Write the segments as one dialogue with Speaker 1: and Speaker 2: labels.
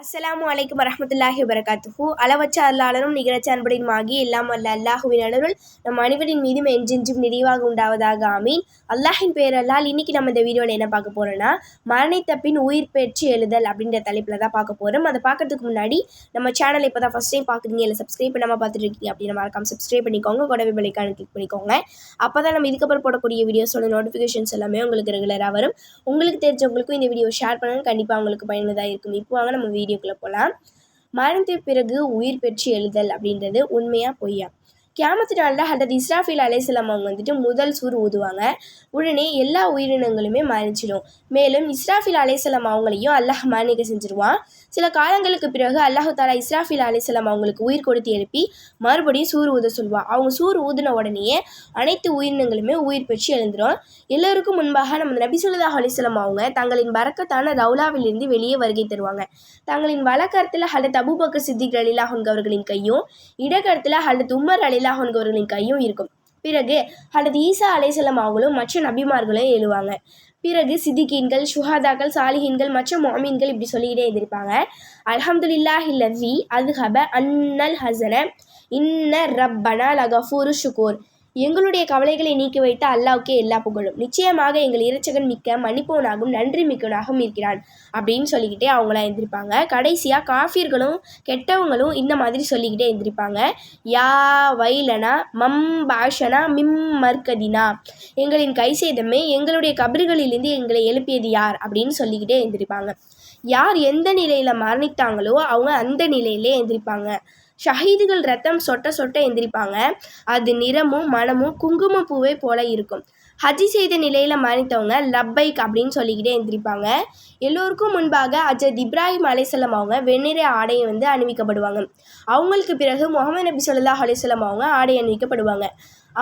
Speaker 1: அஸ்ஸலாமு அலைக்கும் வரமத்துல்லாஹி வபரகாத்துஹு. அளவற்ற அல்லாளரும் நிகழச்ச அன்படின் ஆகி எல்லாம் அல்ல அல்லாஹுவின் அருள் நம் அனைவரின் மீதும் என்றென்றும் நிறைவாக உண்டாவதாக ஆமீன். அல்லாஹின் பேரல்லால் இன்னைக்கு நம்ம இந்த வீடியோவில் என்ன பார்க்க போறோம்னா மரணித்த பின் உயிர் பெற்று எழுதல் அப்படின்ற தலைப்பில் தான் பார்க்க போகிறோம் அதை பார்க்கறதுக்கு முன்னாடி நம்ம சேனலை இப்போ தான் ஃபஸ்ட் டைம் பார்க்குறீங்க இல்லை சப்ஸ்கிரைப் பண்ணாமல் பார்த்துட்டு இருக்கீங்க அப்படின்னு மறக்காம சப்ஸ்கிரைப் பண்ணிக்கோங்க. கூடவே பெல்லைக்கான கிளிக் பண்ணிக்கோங்க. அப்போ தான் நம்ம இதுக்கப்புறம் போடக்கூடிய வீடியோஸோட நோட்டிஃபிகேஷன்ஸ் எல்லாமே உங்களுக்கு ரெகுலராக வரும். உங்களுக்கு தெரிஞ்சவங்களுக்கும் இந்த வீடியோ ஷேர் பண்ணுங்க கண்டிப்பாக உங்களுக்கு பயனுள்ளதாக இருக்கும். இப்போ வாங்க நம்ம வீடியோக்குள்ளே போகலாம் மரணத்திற்கு பிறகு உயிர் பெற்று எழுதல் அப்படின்றது உண்மையா பொய்யா? கியாமத்து நாளில் ஹதரத் இஸ்ராஃபில் அலைசலாம் அவங்க வந்துட்டு முதல் சூர் ஊதுவாங்க. உடனே எல்லா உயிரினங்களுமே மறைஞ்சிடும். மேலும் இஸ்ராஃபில் அலைசலாம் அவங்களையும் அல்லாஹ் மரணிக்க செஞ்சிருவான் சில காலங்களுக்கு பிறகு அல்லாஹு தாலா இஸ்ராஃபில் அலைசலாம் அவங்களுக்கு உயிர் கொடுத்து எழுப்பி மறுபடியும் சூர் ஊத சொல்வான் அவங்க சூர் ஊதின உடனேயே அனைத்து உயிரினங்களுமே உயிர் பெற்று எழுந்துடும் எல்லோருக்கும் முன்பாக நம்ம நபி ஸல்லல்லாஹு அவங்க தங்களின் பறக்கத்தான ரவுலாவிலிருந்து வெளியே வருகை தருவாங்க. தங்களின் வழக்கரத்தில் ஹலத் அபுபக்கர் சித்திக் அலிலாஹன் அவர்களின் கையும் இடக்கரத்தில் ஹலத் உமர் அலிலாஹன் அவர்களின் கையும் இருக்கும். பிறகு ஹலத் ஈசா அலைசலம் அவங்களும் மற்ற நபிமார்களும் எழுவாங்க. பிறகு சிதிகீன்கள் சுஹாதாக்கள் சாலிஹீன்கள் மற்ற மாமீன்கள் இப்படி சொல்லிக்கிட்டே இருந்திருப்பாங்க அலமதுல்லா ஹில்லி அது ஹப அன்னல் ஹசன இன்ன ரப்பனா லகஃபூரு ஷுகூர். எங்களுடைய கவலைகளை நீக்கி வைத்த அல்லாவுக்கே எல்லா புகழும். நிச்சயமாக எங்கள் இறைச்சகன் மிக்க மன்னிப்பவனாகவும் நன்றி மிக்கவனாகவும் இருக்கிறான் அப்படின்னு சொல்லிக்கிட்டே அவங்களாம் எந்திரிப்பாங்க. கடைசியாக காஃபியர்களும் கெட்டவங்களும் இந்த மாதிரி சொல்லிக்கிட்டே எந்திரிப்பாங்க. யா வைலனா மம் பாஷனா மிம் மர்கதினா. எங்களின் கை சேதமே எங்களுடைய கபறுகளிலிருந்து எங்களை எழுப்பியது யார்? அப்படின்னு சொல்லிக்கிட்டே எந்திரிப்பாங்க. யார் எந்த நிலையில் மரணித்தாங்களோ அவங்க அந்த நிலையிலே எந்திரிப்பாங்க. ஷஹீதுகள் ரத்தம் சொட்ட சொட்ட எந்திரிப்பாங்க. அது நிறமும் மனமும் குங்குமம் பூவே போல இருக்கும். ஹஜ்ஜி செய்த நிலையில் மரணித்தவங்க லப்பைக் அப்படின்னு சொல்லிக்கிட்டே எந்திரிப்பாங்க. எல்லோருக்கும் முன்பாக அஜத் இப்ராஹிம் அலைசல்லம் அவங்க வெண்ணிற ஆடையை வந்து அணிவிக்கப்படுவாங்க. அவங்களுக்கு பிறகு முகமது நபி சொல்லா அலைஹி அவங்க ஆடை அணிவிக்கப்படுவாங்க.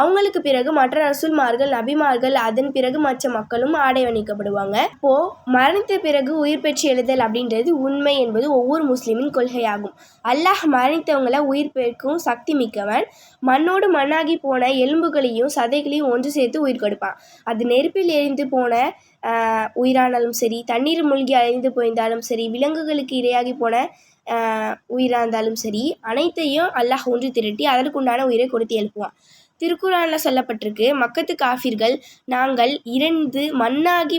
Speaker 1: அவங்களுக்கு பிறகு மற்ற ரசூல்மார்கள் நபிமார்கள் அதன் பிறகு மற்ற மக்களும் ஆடை அணிவிக்கப்படுவாங்க இப்போ மரணித்த பிறகு உயிர் பெற்று எழுதல் அப்படின்றது உண்மை என்பது ஒவ்வொரு முஸ்லீமின் கொள்கையாகும். அல்லாஹ் மரணித்தவங்களை உயிர் பெருக்கும் சக்தி மிக்கவன். மண்ணோடு மண்ணாகி போன எலும்புகளையும் சதைகளையும் ஒன்று சேர்த்து உயிர் கொடுப்பான். அது நெருப்பில் எரிந்து போன உயிரானாலும் சரி தண்ணீர் மூழ்கி அழிந்து போயிருந்தாலும் சரி விலங்குகளுக்கு இரையாகி போன உயிராக இருந்தாலும் சரி அனைத்தையும் அல்லாஹ் ஒன்று திரட்டி அதற்குண்டான உயிரை கொடுத்து எழுப்புவான். திருக்குறானில் சொல்லப்பட்டிருக்கு மக்கத்து காஃபிர்கள் நாங்கள் இறந்து மண்ணாகி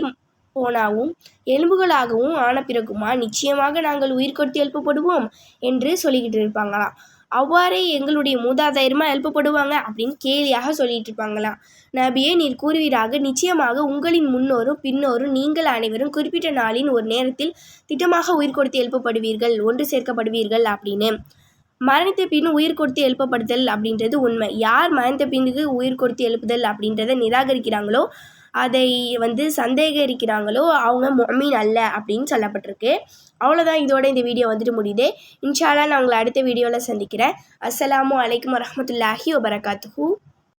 Speaker 1: போனாவும் எலும்புகளாகவும் ஆன பிறகுமா நிச்சயமாக நாங்கள் உயிர் கொடுத்து எழுப்பப்படுவோம் என்று சொல்லிக்கிட்டு இருப்பாங்களாம். அவ்வாறே எங்களுடைய மூதாதையரமாக எழுப்பப்படுவாங்க அப்படின்னு கேலியாக சொல்லிட்டு இருப்பாங்களாம் நபியே நீர் கூறுவீராக நிச்சயமாக உங்களின் முன்னோரும் பின்னோரும் நீங்கள் அனைவரும் குறிப்பிட்ட நாளின் ஒரு நேரத்தில் திட்டமாக உயிர் கொடுத்து எழுப்பப்படுவீர்கள் ஒன்று சேர்க்கப்படுவீர்கள் அப்படின்னு. மரணித்த பின் உயிர் கொடுத்து எழுப்பப்படுதல் அப்படின்றது உண்மை. யார் மரணித்த பின்னுக்கு உயிர் கொடுத்து எழுப்புதல் அப்படின்றத நிராகரிக்கிறாங்களோ அதை வந்து சந்தேகரிக்கிறாங்களோ அவங்க மொமீன் அல்ல அப்படின்னு சொல்லப்பட்டிருக்கு. அவ்வளோதான் இதோட இந்த வீடியோ வந்துட்டு முடியுது. இன்ஷாலா நான் உங்களை அடுத்த வீடியோவில் சந்திக்கிறேன். அஸ்ஸலாமு அலைக்கும் வரமத்துல்லாஹி வபரகாத்துஹூ.